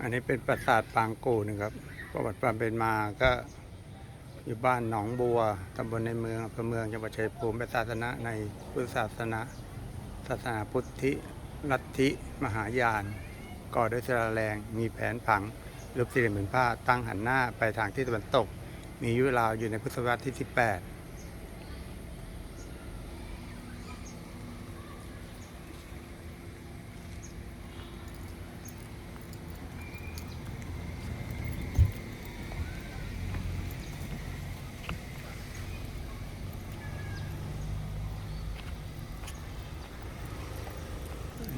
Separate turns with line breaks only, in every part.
อันนี้เป็นปราสาทปางกูนะครับ ประวัติความเป็นมาก็อยู่บ้านหนองบัวตำบลในเมืองอำเภอเมืองจังหวัดชัยภูมิเป็นศาสนะในพุทธศาสนา ศาสนาพุทธิลัทธิมหายาน ก่อด้วยศิลาแรงมีแผนผังรูปสี่เหลี่ยมผืนผ้าตั้งหันหน้าไปทางที่ตะวันตก มียุราวอยู่ในพุทธศตวรรษที่ 18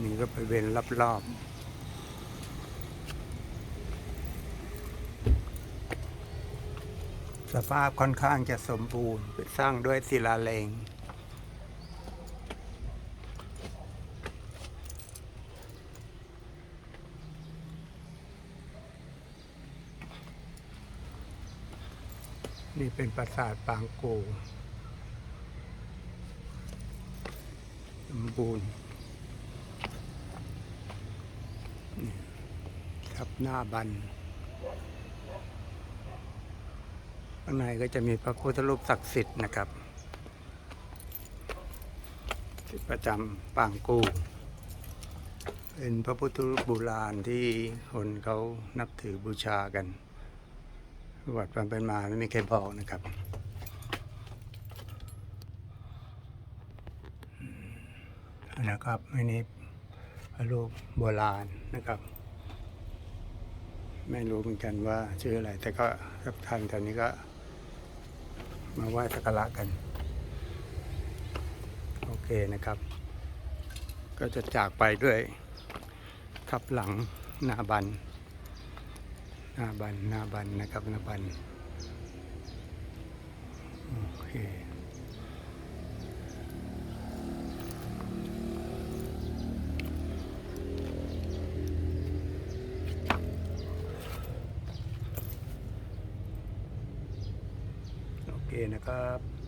นนี้ก็บริเวณรอบๆสภาพค่อนข้างจะสมบูรณ์สร้างด้วยศิลาแรงนี่เป็นปราสาทปางกูสมบูรณ์ ครับหน้าบันข้างในก็จะมีพระพุทธรูปศักดิ์สิทธิ์นะครับที่ประจำปางกูเป็นพระพุทธรูปโบราณที่คนเขานับถือบูชากันประวัติความเป็นมาไม่มีใครบอกนะครับนะครับอันนี้พระรูปโบราณนะครับ ไม่รู้เหมือนกันว่าชื่ออะไร แต่ก็รับทานแถวนี้ก็ มาไหว้สักการะกัน โอเคนะครับ ก็จะจากไปด้วย ทับหลังหน้าบัน หน้าบันหน้าบันนะครับหน้าบัน เคนะครับ